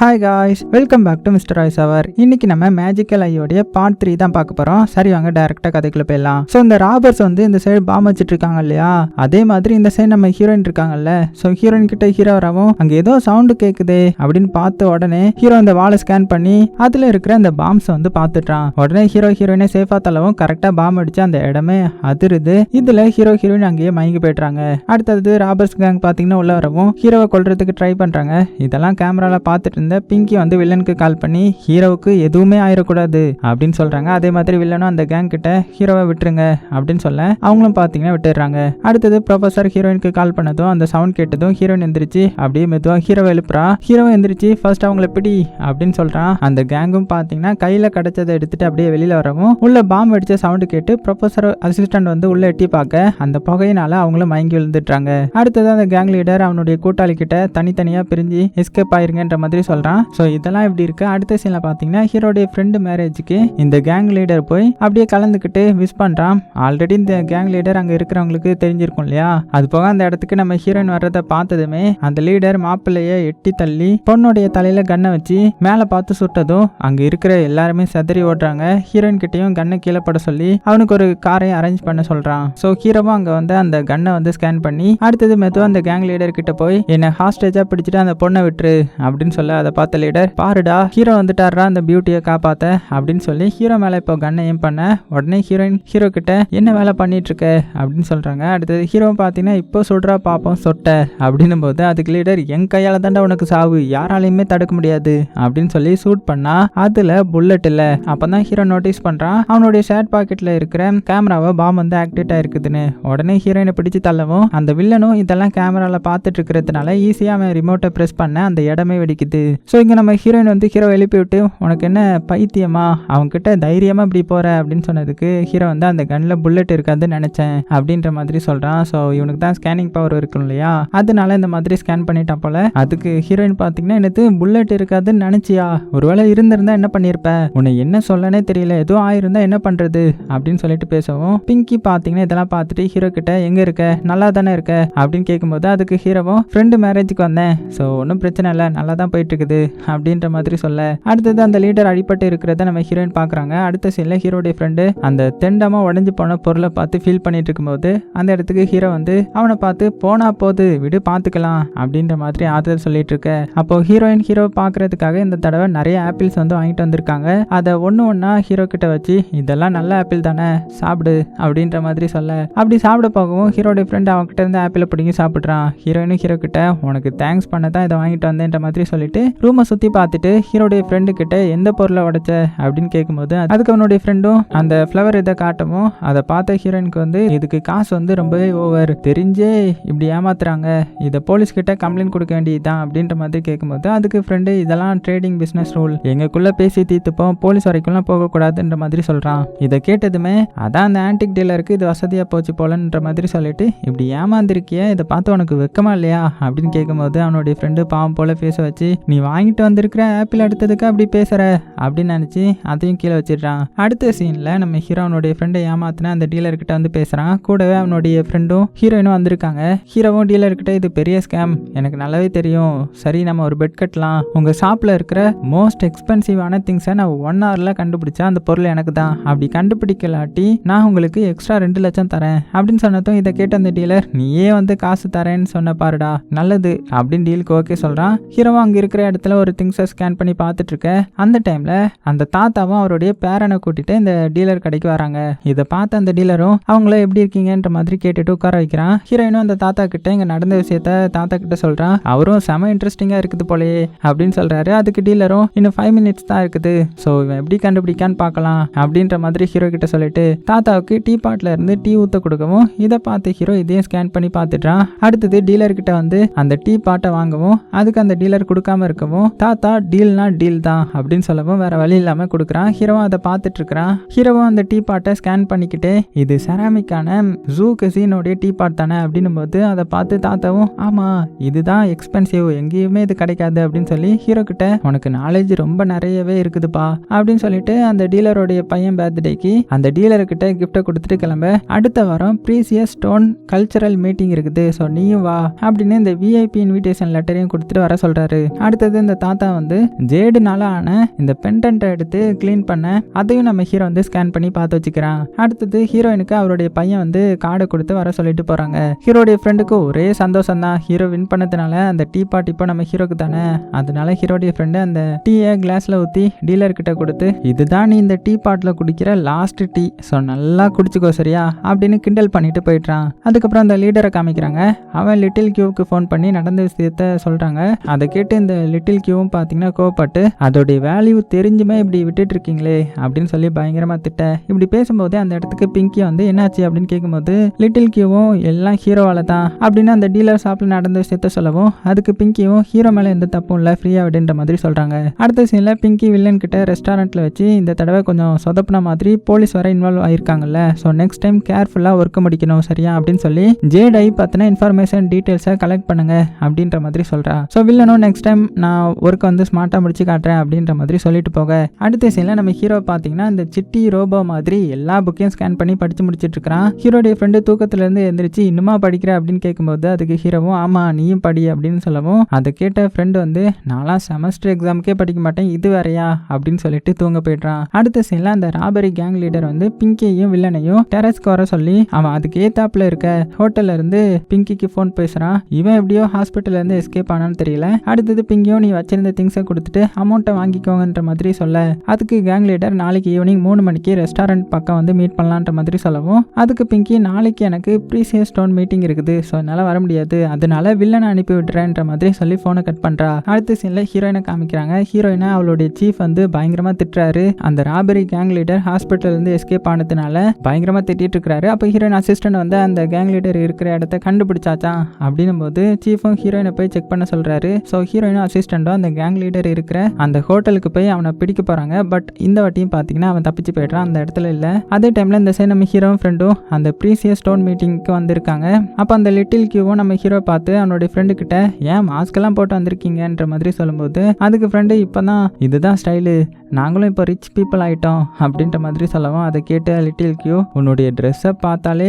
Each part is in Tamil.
Hi guys welcome back to mister Royce அவர் இன்னைக்கு நம்ம மேஜிக்கல் ஐயோடைய பார்ட் த்ரீ தான் பார்க்க போறோம். சரி வாங்க டேரக்டா கதைக்குள்ள போயிடலாம். ஸோ இந்த ராபர்ஸ் வந்து இந்த சைடு பாம் வச்சுட்டு இருக்காங்க இல்லையா? அதே மாதிரி இந்த சைடு நம்ம ஹீரோயின் இருக்காங்கல்ல. ஸோ ஹீரோயின் கிட்ட ஹீரோ வரவும் அங்க ஏதோ சவுண்டு கேக்குது அப்படின்னு பார்த்த உடனே ஹீரோ இந்த வாலை ஸ்கேன் பண்ணி அதுல இருக்கிற அந்த பாம்ஸ் வந்து பார்த்துட்டான் உடனே ஹீரோ ஹீரோயினை சேஃபா தள்ளவும் கரெக்டா பாம் அடிச்சு அந்த இடமே அதிருது. இதுல ஹீரோ ஹீரோயின் அங்கேயே மயங்கி போயிடுறாங்க. அடுத்தது ராபர்ஸ் கேங் பாத்தீங்கன்னா உள்ள வரவும் ஹீரோவை கொல்றதுக்கு ட்ரை பண்றாங்க. இதெல்லாம் கேமரால பார்த்துட்டு இருந்த பிங்கி வந்து வில்லனுக்கு கால் பண்ணி ஹீரோவுக்கு எதுவுமே ஆயிடக்கூடாது அப்படின்னு சொல்றாங்க. அதே மாதிரி வில்லனும் அந்த கேங் கிட்ட ஹீரோவை விட்டுருங்க அப்படின்னு சொல்ல அவங்களும் பார்த்தீங்கன்னா விட்டுடுறாங்க. அடுத்தது ப்ரொஃபஸர் ஹீரோயினுக்கு கால் பண்ணதும் அந்த சவுண்ட் கேட்டதும் ஹீரோயின் எந்திரிச்சு அப்படியே மெதுவாக ஹீரோவை எழுப்புறா. ஹீரோவை எந்திரிச்சு ஃபர்ஸ்ட் அவங்கள பிடி அப்படின்னு சொல்றான். அந்த கேங்கும் பார்த்தீங்கன்னா கையில கிடைச்சதை எடுத்துட்டு அப்படியே வெளியில வரவும் உள்ள பாம்பு அடிச்ச சவுண்டு கேட்டு ப்ரொஃபஸர் அசிஸ்டன்ட் வந்து உள்ள எட்டி பார்க்க அந்த புகையினால அவங்களும் மயங்கி விழுந்துட்டாங்க அடுத்தது அந்த கேங் லீடர் அவனுடைய கூட்டாளி கிட்ட தனித்தனியா பிரிஞ்சு எஸ்கேப் ஆயிருங்கன்ற மாதிரி சொல்றான். ஸோ இதெல்லாம் இப்படி இருக்கு? அடுத்த சீனில் பார்த்தீங்கன்னா ஹீரோடைய ஃப்ரெண்டு மேரேஜுக்கு இந்த கேங் லீடர் போய் அப்படியே கலந்துக்கிட்டு விஷ் பண்றான். ஆல்ரெடி இந்த கேங் லீடர் அங்க இருக்கிறவங்களுக்கு தெரிஞ்சிருக்கும் இல்லையா? அது போக அந்த இடத்துக்கு நம்ம ஹீரோயின் வர்றதை பார்த்ததுமே அந்த லீடர் மாப்பிள்ளைய எட்டி தள்ளி பொண்ணுடைய தலையில கன்னை வச்சு மேலே பார்த்து சுட்டதும் அங்க இருக்கிற எல்லாருமே செதறி ஓடுறாங்க. ஹீரோயின் கிட்டயும் கண்ணை கீழே போட சொல்லி அவனுக்கு ஒரு காரை அரேஞ்ச் பண்ண சொல்றான். ஸோ ஹீரோவும் அங்க வந்து அந்த கன்னை வந்து ஸ்கேன் பண்ணி அடுத்தது மெதுவாக அந்த கேங் லீடர் கிட்ட போய் என்ன ஹாஸ்டேஜா பிடிச்சிட்டு அந்த பொண்ணை விட்டுரு அப்படின்னு சொல்ல அதை பார்த்த லீடர் பாருடா ஹீரோ வந்துட்டாரா அந்த பியூட்டியை காப்பாத்த அப்படின்னு சொல்லி ஹீரோ மேல இப்போ கண்ணை ஏம் பண்ண உடனே ஹீரோயின் ஹீரோ கிட்ட என்ன வேலை பண்ணிட்டு இருக்க அப்படின்னு சொல்றாங்க. அடுத்தது ஹீரோ பார்த்தீங்கன்னா இப்போ சொல்றா பாப்போம் சொட்ட அப்படின்னும் போது அதுக்கு லீடர் என் கையால தாண்டா உனக்கு சாவு யாராலையுமே தடுக்க முடியாது அப்படின்னு சொல்லி ஷூட் பண்ணா அதுல புல்லட் இல்ல. அப்பதான் ஹீரோ நோட்டீஸ் பண்றான் அவனுடைய ஷர்ட் பாக்கெட்ல இருக்கிற கேமராவை பாம் வந்து ஆக்டிவேட் ஆயிருக்குதுன்னு. உடனே ஹீரோயினை பிடிச்சு தள்ளவும் அந்த வில்லனும் இதெல்லாம் கேமரால பார்த்துட்டு இருக்கிறதுனால ஈஸியா அவன் ரிமோட்டை பிரஸ் பண்ண அந்த இடமே வெடிக்குது. ஸோ இங்கே நம்ம ஹீரோயின் வந்து ஹீரோ எழுப்பி விட்டு உனக்கு என்ன பைத்தியமா? அவங்ககிட்ட தைரியமாக இப்படி போகிற அப்படின்னு சொன்னதுக்கு ஹீரோ வந்து அந்த கன்னில் புல்லட் இருக்காதுன்னு நினச்சேன் அப்படின்ற மாதிரி சொல்கிறான் ஸோ இவனுக்கு தான் ஸ்கேனிங் பவர் இருக்கும் இல்லையா? அதனால இந்த மாதிரி ஸ்கேன் பண்ணிட்டா போல. அதுக்கு ஹீரோயின் பார்த்தீங்கன்னா எனக்கு புல்லட் இருக்காதுன்னு நினச்சியா? ஒருவேளை இருந்திருந்தா என்ன பண்ணியிருப்ப உன்னை என்ன சொல்லனே தெரியல. எதுவும் ஆயிருந்தா என்ன பண்ணுறது அப்படின்னு சொல்லிட்டு பேசவும். பிங்கி பார்த்தீங்கன்னா இதெல்லாம் பார்த்துட்டு ஹீரோ கிட்ட எங்கே இருக்க? நல்லா தானே இருக்க? அப்படின்னு கேட்கும்போது அதுக்கு ஹீரோவும் ஃப்ரெண்டு மேரேஜுக்கு வந்தேன். ஸோ ஒன்றும் பிரச்சனை இல்லை. நல்லா தான் போயிட்டு இருக்குது. அப்படின்ற மாதிரி சொல்ல. அடுத்தது அந்த லீடர் அடிபட்டு இருக்கிறத நம்ம ஹீரோயின் பார்க்குறாங்க. அடுத்த சீனில் ஹீரோடைய ஃப்ரெண்டு அந்த தெண்டமாக உடஞ்சி போன பொருளை பார்த்து ஃபீல் பண்ணிட்டு இருக்கும்போது அந்த இடத்துக்கு ஹீரோ வந்து அவனை பார்த்து போனா போது விடு பார்த்துக்கலாம் அப்படின்ற மாதிரி ஆறுதல் சொல்லிட்டு இருக்க. அப்போ ஹீரோயின் ஹீரோ பார்க்கறதுக்காக இந்த தடவை நிறைய ஆப்பிள்ஸ் வந்து வாங்கிட்டு வந்திருக்காங்க. அதை ஒன்று ஒன்றா ஹீரோ கிட்ட வச்சு இதெல்லாம் நல்ல ஆப்பிள் தானே சாப்பிடு அப்படின்ற மாதிரி சொல்ல. அப்படி சாப்பிட போகவும் ஹீரோடைய ஃப்ரெண்ட் அவன்கிட்ட இருந்து ஆப்பிளை பிடிங்கி சாப்பிட்றான். ஹீரோயினும் ஹீரோ கிட்ட உனக்கு தேங்க்ஸ் பண்ண தான் இதை வாங்கிட்டு வந்தேன்ற மாதிரி சொல்லிட்டு ரூமை சுற்றி பார்த்துட்டு ஹீரோடைய ஃப்ரெண்டு கிட்ட எந்த பொருளை உடைச்ச? அப்படின்னு கேட்கும்போது அதுக்கு அவனுடைய ஃப்ரெண்டும் அந்த ஃப்ளவர் இதை காட்டவும் அதை பார்த்த ஹீரோயினுக்கு வந்து இதுக்கு காசு வந்து ரொம்பவே ஓவர் தெரிஞ்சே இப்படி ஏமாத்துறாங்க. இதை போலீஸ் கிட்ட கம்ப்ளைண்ட் கொடுக்க வேண்டியதுதான். அப்படின்ற மாதிரி கேட்கும்போது அதுக்கு ஃப்ரெண்டு இதெல்லாம் ட்ரேடிங் பிஸ்னஸ் ரூல் எங்களுக்குள்ள பேசி தீர்த்துப்போம். போலீஸ் வரைக்கும்லாம் போகக்கூடாதுன்ற மாதிரி சொல்றான். இதை கேட்டதுமே அதான் அந்த ஆன்டிக் டீலருக்கு இது வசதியா போச்சு போலன்ற மாதிரி சொல்லிட்டு இப்படி ஏமாந்திருக்கிய இதை பார்த்து உனக்கு வெக்கமா இல்லையா? அப்படின்னு கேட்கும்போது அவனுடைய ஃப்ரெண்டு பாவம் போல பேச வச்சு நீ வாங்கிட்டு வந்திருக்கிற ஆப்பிள் எடுத்ததுக்கு அப்படி பேசுற அப்படின்னு நினச்சி அதையும் கீழே வச்சிடுறான். அடுத்த சீனில் நம்ம ஹீரோ அவனுடைய ஃப்ரெண்டை ஏமாத்தின அந்த டீலர்கிட்ட வந்து பேசுகிறான் கூடவே அவனுடைய ஃப்ரெண்டும் ஹீரோயினும் வந்திருக்காங்க. ஹீரோவும் டீலர்கிட்ட இது பெரிய ஸ்கேம் எனக்கு நல்லாவே தெரியும். சரி நம்ம ஒரு பெட் கட்டலாம். உங்கள் ஷாப்பில் இருக்கிற மோஸ்ட் எக்ஸ்பென்சிவான திங்ஸை நான் ஒன் ஹவரில் கண்டுபிடிச்சா அந்த பொருள் எனக்கு தான். அப்படி கண்டுபிடிக்கலாட்டி நான் உங்களுக்கு எக்ஸ்ட்ரா ரெண்டு லட்சம் தரேன். அப்படின்னு சொன்னதும் இதை கேட்ட அந்த டீலர் நீயே வந்து காசு தரேன்னு சொன்ன பாருடா. நல்லது. அப்படின்னு டீலுக்கு ஓகே சொல்கிறான் ஹீரோவும் அங்கே இருக்கிற இடத்துல ஒரு திங்ஸை ஸ்கேன் பண்ணி பார்த்துட்ருக்கேன் அந்த டைமில் அந்த தாத்தாவும் அவருடைய பேரனை கூட்டிகிட்டு இந்த டீலர் கடைக்கு வராங்க. இதை பார்த்த அந்த டீலரும் அவங்கள எப்படி இருக்கீங்கன்ற மாதிரி கேட்டுட்டு உட்கார வைக்கிறான். ஹீரோயினும் அந்த தாத்தா கிட்ட இங்கே நடந்த விஷயத்த தாத்தா கிட்ட சொல்கிறான் அவரும் செம இன்ட்ரெஸ்டிங்காக இருக்குது போலயே அப்படின்னு சொல்கிறாரு அதுக்கு டீலரும் இன்னும் ஃபைவ் மினிட்ஸ் தான் இருக்குது. ஸோ இவன் எப்படி கண்டுபிடிக்கான்னு பார்க்கலாம் அப்படின்ற மாதிரி ஹீரோ கிட்ட சொல்லிட்டு தாத்தாவுக்கு டீ பாட்டில் இருந்து டீ ஊற்ற கொடுக்கவும் இதை பார்த்து ஹீரோ இதையும் ஸ்கேன் பண்ணி பார்த்துட்டான் அடுத்தது டீலர் கிட்ட வந்து அந்த டீ பாட்டை வாங்கவும் அதுக்கு அந்த டீலர் கொடுக்காம இருக்கவும் தாத்தா டீல்னா டீல் தான் அப்படின்னு சொல்லவும் வேற வழி இல்லாம கொடுக்குறான். ஹீரோவும் அதை பார்த்துட்டு இருக்கிறான். ஹீரோவும் அந்த டீ பாட்டை ஸ்கேன் பண்ணிக்கிட்டு இது செராமிக்கான ஜூ கசினோடைய டீ பாட் தானே அப்படின்னும் போது அதை பார்த்து தாத்தாவும் ஆமா இதுதான் எக்ஸ்பென்சிவ் எங்கேயுமே இது கிடைக்காது அப்படின்னு சொல்லி ஹீரோ கிட்ட உனக்கு நாலேஜ் ரொம்ப நிறையவே இருக்குதுப்பா அப்படின்னு சொல்லிட்டு அந்த டீலருடைய பையன் பர்த்டேக்கு அந்த டீலர்கிட்ட கிஃப்ட்டை கொடுத்துட்டு கிளம்ப. அடுத்த வாரம் ப்ரீசியஸ் ஸ்டோன் கல்ச்சரல் மீட்டிங் இருக்குது ஸோ நீயும் வா அப்படின்னு இந்த விஐபி இன்விடேஷன் லெட்டரையும் கொடுத்துட்டு வர சொல்றாரு. அடுத்தது அடுத்தது இந்த தாத்தா வந்து ஜேடுனால ஆன இந்த பென்டென்ட்டை எடுத்து க்ளீன் பண்ண அதையும் நம்ம ஹீரோ வந்து ஸ்கேன் பண்ணி பார்த்து வச்சுக்கிறான். அடுத்தது ஹீரோயினுக்கு அவருடைய பையன் வந்து கார்டை கொடுத்து வர சொல்லிட்டு போறாங்க. ஹீரோடைய ஃப்ரெண்டுக்கு ஒரே சந்தோஷம் தான். ஹீரோ வின் பண்ணதுனால அந்த டீ பாட் இப்போ நம்ம ஹீரோக்கு தானே. அதனால ஹீரோடைய ஃப்ரெண்டு அந்த டீயை கிளாஸ்ல ஊற்றி டீலர் கிட்ட கொடுத்து இதுதான் நீ இந்த டீ பாட்டில் குடிக்கிற லாஸ்ட் டீ ஸோ நல்லா குடிச்சுக்கோ சரியா? அப்படின்னு கிண்டல் பண்ணிட்டு போயிட்டான் அதுக்கப்புறம் அந்த லீடரை காமிக்கிறாங்க. அவன் லிட்டில் கியூவுக்கு ஃபோன் பண்ணி நடந்த விஷயத்த சொல்றாங்க. அதை கேட்டு இந்த லிட்டில் கியூவும் பார்த்தீங்கன்னா கோவப்பட்டு அதோடைய வேல்யூ தெரிஞ்சுமே இப்படி விட்டுட்டு இருக்கீங்களே அப்படின்னு சொல்லி பயங்கரமா திட்ட. இப்படி பேசும்போது அந்த இடத்துக்கு பிங்கி வந்து என்னாச்சு? அப்படின்னு கேட்கும்போது லிட்டில் கியூவும் எல்லாம் ஹீரோவால தான் அப்படின்னு அந்த டீலர் ஷாப்ல நடந்த விஷயத்த சொல்லவும் அதுக்கு பிங்கியும் ஹீரோ மேல எந்த தப்பும் இல்லை ஃப்ரீயா விடுன்ற மாதிரி சொல்றாங்க. அடுத்த சீன்ல பிங்கி வில்லன் கிட்ட ரெஸ்டாரண்ட்ல வச்சு இந்த தடவை கொஞ்சம் சொதப்பின மாதிரி போலீஸ் வர இன்வால்வ் ஆயிருக்காங்கல்ல ஸோ நெக்ஸ்ட் டைம் கேர்ஃபுல்லா ஒர்க் முடிக்கணும் சரியா? அப்படின்னு சொல்லி ஜேடை பத்தின இன்ஃபர்மேஷன் டீட்டெயில்ஸை கலெக்ட் பண்ணுங்க அப்படின்ற மாதிரி சொல்றா. ஸோ வில்லனும் நெக்ஸ்ட் டைம் நான் நான் ஒர்க் வந்து ஸ்மார்ட்டாக முடிச்சு காட்டுறேன் அப்படின்ற மாதிரி சொல்லிட்டு போக. அடுத்த சீனில் நம்ம ஹீரோ பார்த்தீங்கன்னா இந்த சிட்டி ரோபோ மாதிரி எல்லா புக்கையும் ஸ்கேன் பண்ணி படிச்சு முடிச்சிட்டு இருக்கிறான். ஹீரோடைய ஃப்ரெண்டு தூக்கத்துலேருந்து எந்திரிச்சு இன்னுமா படிக்கிற? அப்படின்னு கேட்கும்போது அதுக்கு ஹீரோவும் ஆமாம் நீயும் படி அப்படின்னு சொல்லவும் அதை கேட்ட ஃப்ரெண்டு வந்து நாலாம் செமஸ்டர் எக்ஸாமுக்கே படிக்க மாட்டேன் இது வேறையா? அப்படின்னு சொல்லிட்டு தூங்க போயிடுறான். அடுத்த சீனில் அந்த ராபரி கேங் லீடர் வந்து பிங்கியையும் வில்லனையும் டெரஸ்க்கு வர சொல்லி அவன் அதுக்கு ஏத்தாப்புல இருக்க. ஹோட்டல்ல இருந்து பிங்கிக்கு ஃபோன் பேசுறான். இவன் எப்படியோ ஹாஸ்பிட்டல்ல இருந்து எஸ்கேப் ஆனான்னு தெரியல. அடுத்தது பிங்கியும் நீ வச்சிருந்த திங்ஸை கொடுத்துட்டு அமௌண்ட்டை வாங்கிக்கோங்கன்ற மாதிரி சொல்ல. அதுக்கு கேங் லீடர் நாளைக்கு ஈவினிங் மூணு மணிக்கு ரெஸ்டாரண்ட் பக்கம் வந்து மீட் பண்ணலான்ற மாதிரி சொல்லவும். அதுக்கு பிங்கி நாளைக்கு எனக்கு ப்ரீசியஸ் ஸ்டோன் மீட்டிங் இருக்குது. ஸோ என்னால் வர முடியாது. அதனால வில்லனை அனுப்பி விடுறேன்ற மாதிரி சொல்லி ஃபோனை கட் பண்ணுறா அடுத்த சீனில் ஹீரோயினை காமிக்கிறாங்க. ஹீரோயினை அவளுடைய சீஃப் வந்து பயங்கரமாக திட்டுறாரு. அந்த ராபரி கேங் லீடர் ஹாஸ்பிட்டல்லேருந்து எஸ்கேப் ஆனதுனால பயங்கரமாக திட்டிட்டு இருக்கிறாரு. அப்போ ஹீரோயின் அசிஸ்டன்ட் வந்து அந்த கேங் லீடர் இருக்கிற இடத்த கண்டுபிடிச்சாச்சான் அப்படின்னும் போது சீஃபும் ஹீரோயினை போய் செக் பண்ண சொல்கிறாரு ஸோ ஹீரோயினும் அசிஸ்டண்ட்டும் அந்த கேங் லீடர் இருக்கிற அந்த ஹோட்டலுக்கு போய் அவனை பிடிக்க போறாங்க. பட் இந்த வாட்டியும் பார்த்தீங்கன்னா அவன் தப்பிச்சு போயிடுறான். அந்த இடத்துல இல்லை. அதே டைம்ல இந்த சைடு நம்ம ஹீரோ ஃப்ரெண்டும் அந்த ப்ரீசியஸ் ஸ்டோன் மீட்டிங்க்கு வந்திருக்காங்க. அப்போ அந்த லிட்டில் கியூவும் நம்ம ஹீரோ பார்த்து அவனுடைய ஃப்ரெண்டு கிட்ட ஏன் மாஸ்க் எல்லாம் போட்டு வந்திருக்கீங்கன்ற மாதிரி சொல்லும்போது அதுக்கு ஃப்ரெண்டு இப்போதான் இதுதான் ஸ்டைலு நாங்களும் இப்போ ரிச் பீப்புள் ஆகிட்டோம் அப்படின்ற மாதிரி சொல்லவும் அதை கேட்டு லிட்டில் கியூ உன்னுடைய ட்ரெஸ்ஸை பார்த்தாலே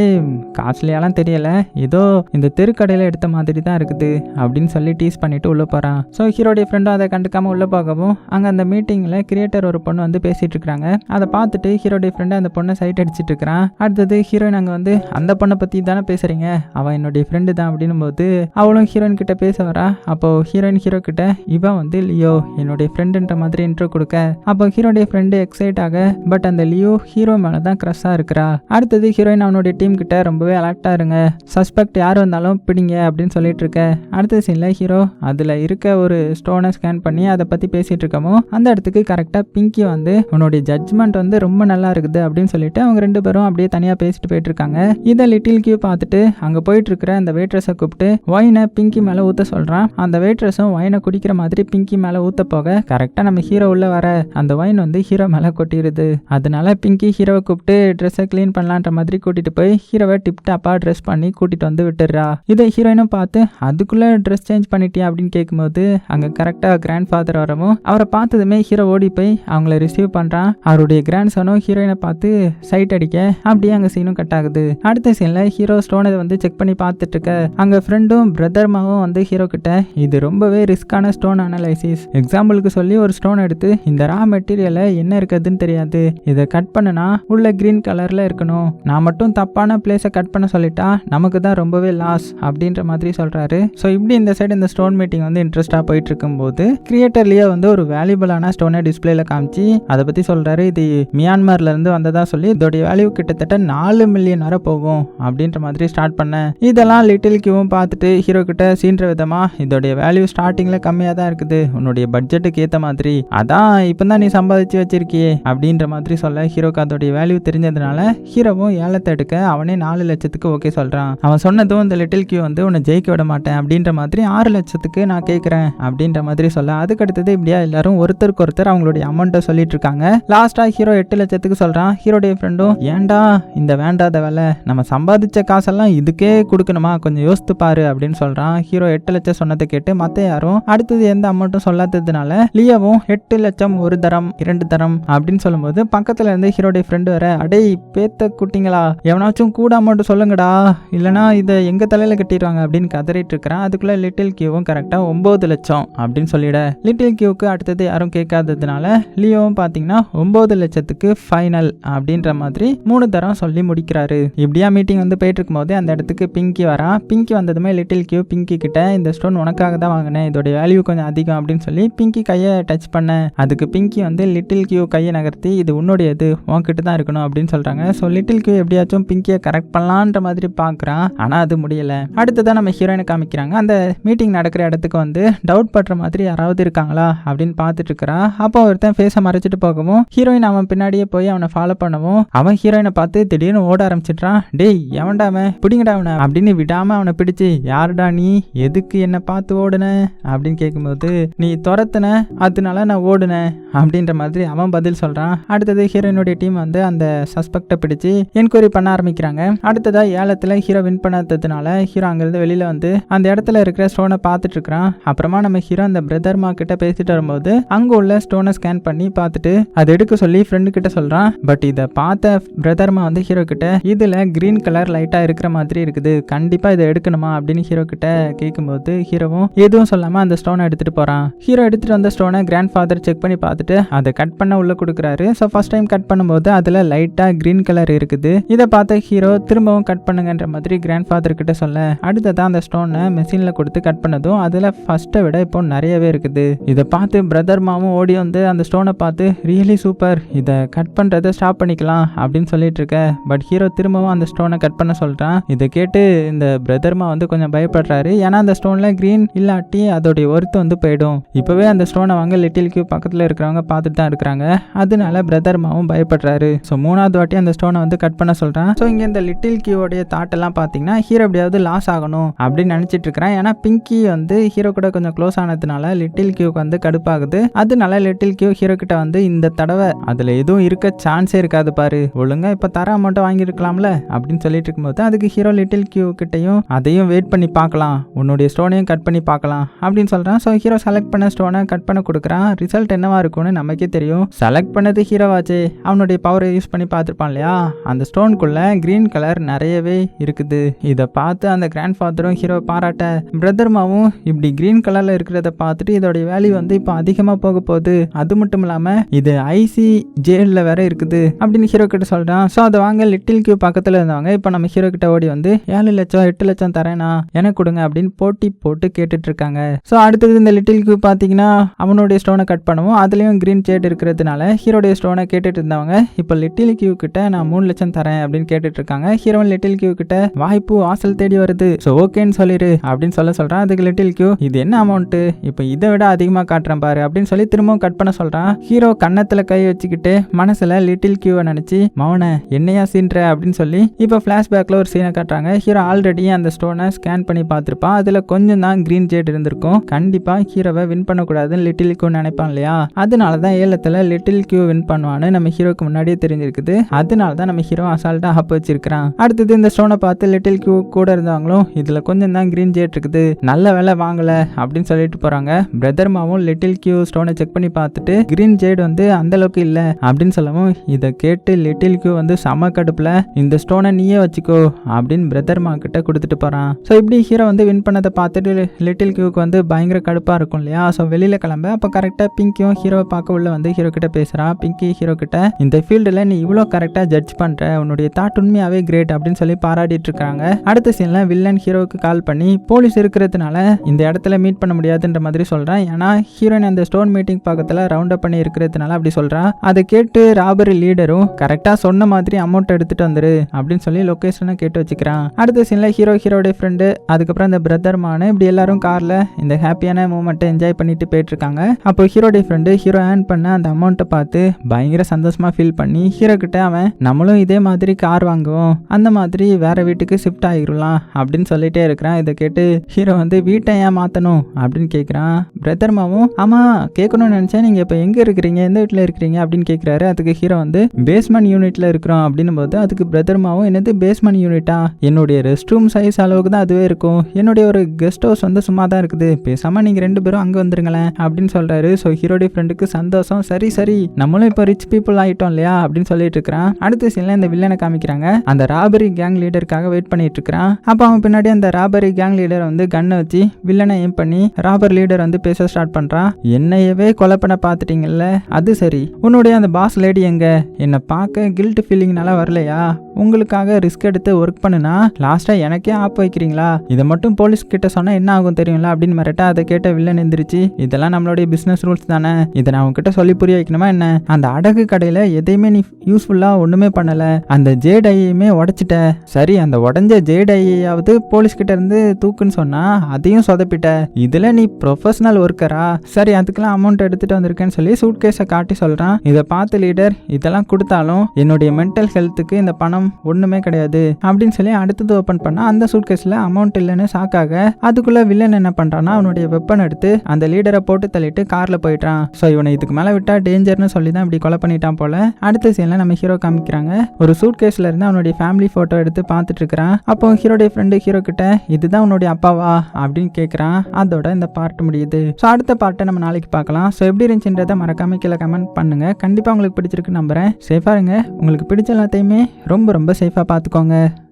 காஸ்ட்லியாலாம் தெரியல. ஏதோ இந்த தெருக்கடையில் எடுத்த மாதிரி தான் இருக்குது அப்படின்னு சொல்லி டீஸ் பண்ணிட்டு உள்ளே போகிறான் ஸோ ஹீரோடைய ஃப்ரெண்டும் அதை கண்டுக்காமல் உள்ளே போகவும் அங்கே அந்த மீட்டிங்கில் கிரியேட்டர் ஒரு பொண்ணு வந்து பேசிகிட்டு இருக்காங்க அதை பார்த்துட்டு ஹீரோடைய ஃப்ரெண்டு அந்த பொண்ணை சைட் அடிச்சிட்டு இருக்கிறான். அடுத்தது ஹீரோயின் அங்கே வந்து அந்த பொண்ணை பற்றி தானே பேசுகிறீங்க அவன் என்னுடைய ஃப்ரெண்டு தான். அப்படின்னும் போது அவளும் ஹீரோயின் கிட்ட பேச வரா. அப்போது ஹீரோயின் ஹீரோ கிட்ட இவன் வந்து லியோ என்னுடைய ஃப்ரெண்டுன்ற மாதிரி இன்ட்ரோ கொடுக்க. அப்போ ஹீரோடைய ஃப்ரெண்டு எக்ஸைட் ஆக பட் அந்த லியோ ஹீரோ மேலே தான் க்ரஷ்ஷாக இருக்கிறா. அடுத்தது ஹீரோயின் அவனுடைய டீம் கிட்ட ரொம்பவே அலர்ட்டாக இருங்க. சஸ்பெக்ட் யார் வந்தாலும் பிடிங்க அப்படின்னு சொல்லிட்டு இருக்க. அடுத்த சீனில் ஹீரோ அதில் இருக்க ஒரு ஸ்டோனை ஸ்கேன் பண்ணி அதை பற்றி பேசிகிட்டு இருக்கமோ அந்த இடத்துக்கு கரெக்டாக பிங்கி வந்து உன்னுடைய ஜட்ஜ்மெண்ட் வந்து ரொம்ப நல்லா இருக்குது அப்படின்னு சொல்லிட்டு அவங்க ரெண்டு பேரும் அப்படியே தனியாக பேசிட்டு போயிட்டு இருக்காங்க. இதை லிட்டில் கியூ பார்த்துட்டு அங்கே போயிட்டு இருக்கிற அந்த வெயிட்ரஸை கூப்பிட்டு ஒயினை பிங்கி மேலே ஊற்ற சொல்கிறான் அந்த வெயிட்ரஸும் ஒயினை குடிக்கிற மாதிரி பிங்கி மேலே ஊற்ற போக கரெக்டாக நம்ம ஹீரோ உள்ள வர. அந்த ஒயின் வந்து ஹீரோ மேலே கொட்டிடுது அதனால பிங்கி ஹீரோவை கூப்பிட்டு ட்ரெஸ்ஸை க்ளீன் பண்ணலான்ற மாதிரி கூட்டிட்டு போய் ஹீரோவை டிப் டாப்பாக ட்ரெஸ் பண்ணி கூட்டிட்டு வந்து விட்டுடுறா. இதை ஹீரோயினும் பார்த்து அதுக்குள்ளே ட்ரெஸ் சேஞ்ச் பண்ணிட்டியா? அப்படின்னு கேட்கும்போது அங்கே கரெக்டாக கிராண்ட் ஃபாதர் வரவும் அவரை பார்த்ததுமே ஹீரோ ஓடி போய் அவங்கள ரிசீவ் பண்ணுறான் அவருடைய கிராண்ட் சனும் ஹீரோயினை பார்த்து சைட் அடிக்க அப்படியே அங்கே சீனும் கட் ஆகுது. அடுத்த சீனில் ஹீரோ ஸ்டோனை வந்து செக் பண்ணி பார்த்துட்டு இருக்க. அங்கே ஃப்ரெண்டும் பிரதர்மாவும் வந்து ஹீரோ கிட்ட இது ரொம்பவே ரிஸ்கான ஸ்டோன் அனலைசிஸ் எக்ஸாம்பிளுக்கு சொல்லி ஒரு ஸ்டோன் எடுத்து இந்த ரா மெட்டீரியலை என்ன இருக்குதுன்னு தெரியாது. இதை கட் பண்ணுனா உள்ள கிரீன் கலர்ல இருக்கணும். நான் மட்டும் தப்பான பிளேஸை கட் பண்ண சொல்லிட்டா நமக்கு தான் ரொம்பவே லாஸ் அப்படின்ற மாதிரி சொல்றாரு. ஸோ இப்படி இந்த சைடு இந்த ஸ்டோன் மீட்டிங் வந்து இன்ட்ரெஸ்டாக போயிட்டு இருக்கும்போது கிரியேட்டர்லேயே வந்து ஒரு வேல்யூபிளான ஸ்டோனை டிஸ்பிளேல காமிச்சு அதை பத்தி சொல்றாரு. இது மியான்மர்ல இருந்து வந்ததா சொல்லி இதோடைய வேல்யூ கிட்டத்தட்ட நாலு மில்லியன் வரை போகும் அப்படின்ற மாதிரி ஸ்டார்ட் பண்ணேன் இதெல்லாம் லிட்டில் கியூவும் பார்த்துட்டு ஹீரோ கிட்ட சீன்ற விதமா இதோடைய வேல்யூ ஸ்டார்டிங்ல கம்மியாக தான் இருக்குது. உன்னுடைய பட்ஜெட்டுக்கு ஏற்ற மாதிரி. அதான் இப்போ தான் நீ சம்பாதிச்சு வச்சிருக்கியே அப்படின்ற மாதிரி சொல்ல ஹீரோ காத்தோடைய வேல்யூ தெரிஞ்சதுனால ஹீரோவும் ஏலத்தை எடுக்க அவனே நாலு லட்சத்துக்கு ஓகே சொல்றான். அவன் சொன்னதும் இந்த லிட்டில் கியூ வந்து உன்னை ஜெயிக்க விட மாட்டேன் அப்படின்ற மாதிரி ஆறு லட்சத்துக்கு நான் கேட்குறேன் அப்படின்ற மாதிரி சொல்ல. அதுக்கு அடுத்தது இப்படியா எல்லாரும் ஒருத்தருக்கு ஒருத்தர் அவங்களுடைய அமௌண்ட்டை சொல்லிட்டு இருக்காங்க. லாஸ்டா ஹீரோ எட்டு லட்சத்துக்கு சொல்றான். ஹீரோடைய ஃப்ரெண்டும் ஏண்டா இந்த வேண்டாத வேலை? நம்ம சம்பாதிச்ச காசெல்லாம் இதுக்கே கொடுக்கணுமா? கொஞ்சம் யோசித்து பாரு அப்படின்னு சொல்றான். ஹீரோ எட்டு லட்சம் சொன்னதை கேட்டு மற்ற யாரும் அடுத்தது எந்த அமௌண்ட்டும் சொல்லாததுனால லியாவும் எட்டு லட்சம் ஒரு தரம் இரண்டு தரம் அப்படின்னு சொல்லும்போது பக்கத்துல இருந்து ஹீரோடைய ஃப்ரெண்டு வர அடே பேத்த குட்டிங்களா எவனாச்சும் கூட அமௌண்ட் சொல்லுங்கடா இல்லனா இதை எங்க தலையில கட்டிடுவாங்க? அப்படின்னு கதறிட்டு இருக்கிறான். அதுக்குள்ள லிட்டில் கியூவும் கரெக்டா ஒன்பது லட்சம் அப்படின்னு சொல்லிட. லிட்டில் கியூக்கு அடுத்தது யாரும் கேட்காததுனால லியோவும் பார்த்தீங்கன்னா ஒன்பது லட்சத்துக்கு ஃபைனல் அப்படின்ற மாதிரி மூணு தரம் சொல்லி முடிக்கிறாரு. இப்படியா மீட்டிங் வந்து போயிட்டு இருக்கும்போது அந்த இடத்துக்கு பிங்கி வரா. பிங்கி வந்ததுமே லிட்டில் கியூ பிங்கி கிட்ட இந்த ஸ்டோன் உனக்காக தான் வாங்கினேன் இதோட வேல்யூ கொஞ்சம் அதிகம் அப்படின்னு சொல்லி பிங்கி கையை டச் பண்ண. அதுக்கு பிங்கி வந்து லிட்டில் கியூ கையை நகர்த்தி இது உன்னுடையது உன்கிட்ட தான் இருக்கணும் அப்படின்னு சொல்றாங்க. ஸோ லிட்டில் கியூ எப்படியாச்சும் பிங்கியை கரெக்ட் பண்ணலான்ற மாதிரி பார்க்குறான் ஆனால் அது முடியல. அடுத்ததான் நம்ம ஹீரோயினை காமிக்கிறாங்க. அந்த மீட்டிங் நடக்கிற இடத்துக்கு வந்து டவுட் பண்ணுற மாதிரி யாராவது இருக்காங்களா அப்படின்னு பார்த்துட்டு இருக்கிறா. அப்போ ஒருத்தன் ஃபேஸை மறைச்சிட்டு போகவும் ஹீரோயின் அவன் பின்னாடியே போய் அவனை ஃபாலோ பண்ணவும் அவன் ஹீரோயினை பார்த்து திடீர்னு ஓட ஆரம்பிச்சிட்றான். டேய் எவன்டா அவன்? பிடிங்கடா அவனை. அப்படின்னு விடாம அவனை பிடிச்சு யாருடா நீ? எதுக்கு என்னை பார்த்து ஓடுன? அப்படின்னு கேட்கும்போது நீ துரத்துன. அதனால நான் ஓடுனேன். அப்படின்ற மாதிரி அவன் பதில் சொல்றான். அடுத்தது ஹீரோயினுடைய டீம் வந்து அந்த சஸ்பெக்டை பிடிச்சு என்கொயரி பண்ண ஆரம்பிக்கிறாங்க. அடுத்ததா ஏலத்துல ஹீரோ வின் பண்ணாததுனால ஹீரோ அங்கிருந்து வெளியில வந்து அந்த இடத்துல இருக்கிற ஸ்டோனை பார்த்துட்டு இருக்கிறான். அப்புறமா நம்ம ஹீரோ அந்த பிரதர்மா கிட்ட பேசிட்டு வரும்போது அங்க உள்ள ஸ்டோனை ஸ்கேன் பண்ணி பார்த்துட்டு அதை எடுக்க சொல்லி ஃப்ரெண்டு கிட்ட சொல்றான். பட் இதை பார்த்த பிரதர்மா வந்து ஹீரோ கிட்ட இதுல கிரீன் கலர் லைட்டா இருக்கிற மாதிரி இருக்குது. கண்டிப்பா இதை எடுக்கணுமா? அப்படின்னு ஹீரோ கிட்ட கேட்கும்போது ஹீரோவும் எதுவும் சொல்லாம அந்த ஸ்டோனை எடுத்துட்டு போறான். ஹீரோ எடுத்துட்டு வந்த ஸ்டோனை கிராண்ட் ஃபாதர் செக் பண்ணி பார்த்துட்டு அதை கட் பண்ண உள்ள கொடுக்குறாரு. ஸோ ஃபர்ஸ்ட் டைம் கட் பண்ணும்போது அதில் லைட்டாக க்ரீன் கலர் இருக்குது. இதை பார்த்த ஹீரோ திரும்பவும் கட் பண்ணுங்கன்ற மாதிரி கிராண்ட் ஃபாதர் கிட்ட சொல்ல அடுத்ததான் அந்த ஸ்டோனை மெஷினில் கொடுத்து கட் பண்ணதும் அதில் ஃபர்ஸ்ட்டை விட இப்போ நிறையவே இருக்குது. இதை பார்த்து பிரதர் மாமும் ஓடி வந்து அந்த ஸ்டோனை பார்த்து ரியலி சூப்பர் இதை கட் பண்ணுறதை ஸ்டாப் பண்ணிக்கலாம் அப்படின்னு சொல்லிட்டு இருக்க. பட் ஹீரோ திரும்பவும் அந்த ஸ்டோனை கட் பண்ண சொல்கிறான் இதை கேட்டு இந்த பிரதர்மா வந்து கொஞ்சம் பயப்படுறாரு. ஏன்னா அந்த ஸ்டோனில் க்ரீன் இல்லாட்டி அதோடைய ஒர்த்து வந்து போயிடும். இப்போவே அந்த ஸ்டோனை வாங்க லிட்டில் கியூ பக்கத்தில் இருக்கிறவங்க பார்த்துட்டு தான் இருக்கிறாங்க. அதனால பிரதர்மாவும் பயப்படுறாரு. ஸோ மூணாவது வாட்டி அந்த ஸ்டோனை வந்து கட் பண்ண சொல்கிறான் ஸோ இங்கே இந்த லிட்டில் கியூவோடைய தாட்டெல்லாம் பார்த்தீங்கன்னா ஹீரோ எப்படியாவது லாஸ் ஆகணும் அப்படின்னு நினச்சிட்டு இருக்கிறேன். ஏன்னா பிங்கி வந்து ஹீரோ கூட கொஞ்சம் க்ளோஸ் ஆனதுனால லிட்டில் கியூக்கு வந்து கடுப்பாகுது. அதனால லிட்டில் கியூ ஹீரோ கிட்ட வந்து இந்த தடவை அதில் எதுவும் இருக்க சான்ஸே இருக்காது பாரு. ஒழுங்காக இப்போ தர அமௌண்ட்டை வாங்கியிருக்கலாம்ல அப்படின்னு சொல்லிட்டு இருக்கும்போது அதுக்கு ஹீரோ லிட்டில் கியூ கிட்டையும் அதையும் வெயிட் பண்ணி பார்க்கலாம். உன்னுடைய ஸ்டோனையும் கட் பண்ணி பார்க்கலாம் அப்படின்னு சொல்கிறான் ஸோ ஹீரோ செலக்ட் பண்ண ஸ்டோனை கட் பண்ண கொடுக்குறான். ரிசல்ட் என்னவா இருக்கும்னு நமக்கே தெரியும். செலக்ட் பண்ணது ஹீரோவாச்சே. அவனுடைய பவரை யூஸ் பண்ணி பார்த்துருப்பான் இல்லையா? அந்த ஸ்டோனுக்குள்ள கிரீன் கலர் நிறையவே இருக்குது. இதை பார்த்து அந்த கிராண்ட் ஃபாதரும் ஹீரோ பாராட்ட பிரதர்மாவும் இப்படி கிரீன் கலர்ல இருக்கிறத பார்த்துட்டு இதோடைய வேல்யூ வந்து இப்போ அதிகமாக போக போகுது. அது மட்டும் இல்லாமல் இது ஐசி ஜேலில் வேற இருக்குது அப்படின்னு ஹீரோ கிட்ட சொல்கிறான் ஸோ அதை வாங்க லிட்டில் கியூ பக்கத்தில் இருந்தவங்க இப்போ நம்ம ஹீரோ கிட்ட ஓடி வந்து ஏழு லட்சம் எட்டு லட்சம் தரேனா? எனக்கு கொடுங்க அப்படின்னு போட்டி போட்டு கேட்டுட்டு இருக்காங்க. ஸோ அடுத்தது இந்த லிட்டில் கியூ பார்த்தீங்கன்னா அவனுடைய ஸ்டோனை கட் பண்ணவும் அதுலேயும் கிரீன் ஷேட் இருக்கிறதுனால ஹீரோடைய ஸ்டோனை கேட்டுட்டு இருந்தவங்க இப்போ லிட்டில் கியூ கிட்ட நான் மூணு லட்சம் தரேன் அப்படின்னு கேட்டுட்டு இருக்காங்க ஹீரோன் லிட்டில் கியூ கிட்ட வாய்ப்பு வாசல் தேடி வருது. ஸோ ஓகேன்னு சொல்லிடு அப்படின்னு சொல்ல சொல்கிறான் அதுக்கு லிட்டில் கியூ இது என்ன அமௌண்ட்டு இப்போ இதை விட அதிகமாக காட்டுறேன் பாரு அப்படின்னு சொல்லி திரும்பவும் கட் பண்ண சொல்கிறான் ஹீரோ கன்னத்தில் கை வச்சுக்கிட்டு மனசில் லிட்டில் கியூவை நினச்சி மௌன என்னையா சீன்ற? அப்படின்னு சொல்லி இப்போ ஃப்ளாஷ்பேக்கில் ஒரு சீனை காட்டுறாங்க. ஹீரோ ஆல்ரெடி அந்த ஸ்டோனை ஸ்கேன் பண்ணி பார்த்துருப்பான். அதில் கொஞ்சம் தான் கிரீன் ஜேட் இருந்திருக்கும். கண்டிப்பாக ஹீரோவை வின் பண்ணக்கூடாதுன்னு லிட்டில் கியூ நினைப்பான் இல்லையா? அதனால தான் ஏலத்தில் லிட்டில் கியூ வின் பண்ணுவான்னு நம்ம ஹீரோக்கு முன்னாடியே தெரிஞ்சிருக்குது. அதனால தான் நம்ம ஹீரோ அசால்ட்டாக ஆப் வச்சிருக்கிறான். அடுத்தது இந்த ஸ்டோனை பார்த்து லிட்டில் கியூ கூட இருந்தவங்களும் இதில் கொஞ்சம் தான் கிரீன் ஜேட் இருக்குது. நல்ல வேலை வாங்கல அப்படின்னு சொல்லிட்டு போகிறாங்க பிரதர்மாவும் லிட்டில் கியூ ஸ்டோனை செக் பண்ணி பார்த்துட்டு கிரீன் ஜேட் வந்து அந்த அளவுக்கு இல்லை அப்படின்னு சொல்லவும் இதை கேட்டு லிட்டில் கியூ வந்து செம கடுப்பில் இந்த ஸ்டோனை நீயே வச்சுக்கோ அப்படின்னு பிரதர்மா கிட்ட கொடுத்துட்டு போகிறான் ஸோ இப்படி ஹீரோ வந்து வின் பண்ணதை பார்த்துட்டு லிட்டில் கியூக்கு வந்து பயங்கர கடுப்பாக இருக்கும் இல்லையா? ஸோ வெளியில கிளம்ப அப்போ கரெக்டாக பிங்கியும் ஹீரோவை பார்க்க உள்ள வந்து ஹீரோ கிட்ட பேசுறா. பிங்கி ஹீரோ கிட்ட இந்த ஃபீல்டில் நீ இவ்வளோ கரெக்டாக ஜட்ஜ் பண்ற. உன்னுடைய தாட் உண்மையாவே கிரேட் அப்படின்னு சொல்லி பாராட்டிட்டு இருக்காங்க. அடுத்த சீன்ல வில்லன் ஹீரோவுக்கு கால் பண்ணி போலீஸ் இருக்கிறதுனால இந்த இடத்துல மீட் பண்ண முடியாதுன்ற மாதிரி சொல்றான் ஏன்னா ஹீரோயின் அந்த ஸ்டோன் மீட்டிங் பக்கத்துல ரவுண்ட் அப் பண்ணி இருக்கிறதுனால அப்படி சொல்றான் அதை கேட்டு ராபரி லீடரும் கரெக்டா சொன்ன மாதிரி அமௌண்ட் எடுத்துட்டு வந்துரு அப்படின்னு சொல்லி லொகேஷனை கேட்டு வச்சுக்கிறான். அடுத்த சீன்ல ஹீரோ ஹீரோடைய ஃப்ரெண்டு அதுக்கப்புறம் இந்த பிரதர் மானு இப்படி எல்லாரும் கார்ல இந்த ஹாப்பியான மூமெண்ட்டை என்ஜாய் பண்ணிட்டு போயிட்டு இருக்காங்க. அப்போ ஹீரோடைய ஃப்ரெண்டு ஹீரோ ஏர்ன் பண்ண அந்த அமௌண்ட்டை பார்த்து பயங்கர சந்தோஷமாக ஃபீல் பண்ணி ஹீரோ கிட்ட அவன் நம்மளும் இதே மாதிரி கார் வாங்குவோம். அந்த மாதிரி வேற வீட்டுக்கு ஷிஃப்ட் ஆகிடலாம் அப்படின்னு சொல்லிட்டே இருக்கிறான். இதை கேட்டு ஹீரோ வந்து வீட்டை ஏன் மாற்றணும் அப்படின்னு கேட்குறான் பிரதர் மாவும் ஆமாம் கேட்கணும்னு நினச்சேன். நீங்கள் இப்போ எங்கே இருக்கிறீங்க? எந்த வீட்டில் இருக்கிறீங்க? அப்படின்னு கேட்குறாரு அதுக்கு ஹீரோ வந்து பேஸ்மெண்ட் யூனிட்டில் இருக்கிறோம். அப்படின்னும் போது அதுக்கு பிரதர் மாவும் என்னது பேஸ்மெண்ட் யூனிட்டா என்னுடைய ரெஸ்ட் ரூம் சைஸ் அளவுக்கு தான் அதுவே இருக்கும். என்னுடைய ஒரு கெஸ்ட் ஹவுஸ் வந்து சும்மா தான் இருக்குது. பேசாமல் நீங்கள் ரெண்டு பேரும் அங்கே வந்துருங்களேன். அப்படின்னு சொல்கிறாரு ஸோ ஹீரோடைய ஃப்ரெண்டுக்கு சந்தோஷம். சரி சரி நம்மளும் இப்போ ரிச் பீப்புள் ஆகிட்டோம் இல்லையா? அப்படின்னு சொல்லிட்டு இருக்கிறான். அடுத்த சீனில் இந்த வில்லனை காமிக்கிறாங்க. அந்த ராபரி கேங் லீடருக்காக வெயிட் பண்ணிட்டு இருக்கிறான். அப்போ அவன் பின்னாடி அந்த ராபரி கேங் லீடர் வந்து கன்னை வச்சு வில்லனை ஏம் பண்ணி ராபரி ராபர் லீடர் வந்து பேச ஸ்டார்ட் பண்ணுறான் என்னையவே கொலை பண்ண பார்த்துட்டீங்கல்ல? அது சரி. உன்னுடைய அந்த பாஸ் லேடி எங்க? என்னை பார்க்க கில்ட் ஃபீலிங்னால வரலையா? உங்களுக்காக ரிஸ்க் எடுத்து ஒர்க் பண்ணுனா லாஸ்டா எனக்கே ஆப் வைக்கிறீங்களா? இதை மட்டும் போலீஸ் கிட்ட சொன்னா என்ன ஆகும் தெரியுங்களா அப்படின்னு மிரட்டா அதை கேட்ட வில்லன் எந்திரிச்சு இதெல்லாம் நம்மளுடைய பிசினஸ் ரூல்ஸ் தானே. இதை நான் உங்ககிட்ட சொல்லி புரிய வைக்கணுமா என்ன? அந்த அடகு கடையில எதையுமே நீ யூஸ்ஃபுல்லா ஒண்ணுமே பண்ணல. அந்த ஜேட் ஐயுமே உடைச்சிட்ட. சரி அந்த உடஞ்ச ஜேட் ஐயாவது போலீஸ் கிட்ட இருந்து தூக்குன்னு சொன்னா அதையும் சொதப்பிட்ட. இதுல நீ ப்ரொஃபஷனல் ஒர்க்கரா சரி அதுக்கெல்லாம் அமௌண்ட் எடுத்துட்டு வந்திருக்கேன்னு சொல்லி சூட் கேஸை காட்டி சொல்றான். இதை பார்த்து லீடர் இதெல்லாம் கொடுத்தாலும் என்னுடைய மென்டல் ஹெல்த்துக்கு இந்த பணம் ஒண்ணுமே கிடையாது அப்படின்னு சொல்லி அடுத்தது ஓப்பன் பண்ணா அந்த சூட்கேஸில் அமௌண்ட் இல்லைன்னு ஷாக்காக அதுக்குள்ள வில்லன் என்ன பண்ணுறான்னா அவனுடைய வெப்பன் எடுத்து அந்த லீடரை போட்டு தள்ளிட்டு கார்ல போயிட்டான் ஸோ இவனை இதுக்கு மேல விட்டா டேஞ்சர்னு சொல்லி தான் இப்படி கொலை பண்ணிட்டான் போல. அடுத்த சீன்ல நம்ம ஹீரோ காமிக்கிறாங்க. ஒரு சூட் இருந்து அவனுடைய ஃபேமிலி போட்டோ எடுத்து பார்த்துட்டு இருக்கிறான். அப்போ ஹீரோடைய ஃப்ரெண்டு ஹீரோ கிட்ட இதுதான் உன்னுடைய அப்பாவா? அப்படின்னு கேட்குறான் அதோட இந்த பார்ட் முடியுது. ஸோ அடுத்த பார்ட்டை நம்ம நாளைக்கு பார்க்கலாம். ஸோ எப்படி இருந்துச்சுன்றதை மறக்காம கீழே கமெண்ட் பண்ணுங்க. கண்டிப்பாக உங்களுக்கு பிடிச்சிருக்கு நம்புறேன். சேஃபாக இருங்க உங்களுக்கு பிடிச்ச எல்லாத்தையுமே ரொம்ப ரொம்ப ரொம்ப சேஃபாக பார்த்துக்கோங்க